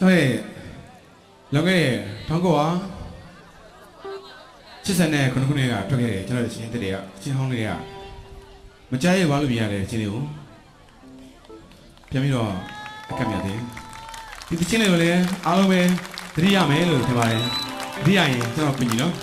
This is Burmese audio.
ကျွန်တော်ရဲ့လောကရဲ့ထောင်းကောဟာ80နဲ့ခုနှစ်ခုနှစ်ကထွက်ခဲ့တဲ့ကျွန်တော်ရဲ့ချင်းတဲ့ကအချင်းဟောင်းလေးကမကြားရပါလို့မြင်ရတဲ့ချင်းလေးကိုပြန်ပြီးတော့အကပ်မြတ်တယ်ဒီချင်းလေးကိုလည်းအားလုံးပဲသတိရမယ်လို့ထင်ပါတယ်သတိရရင်ကျွန်တော်ပြင်ကြည့်နော်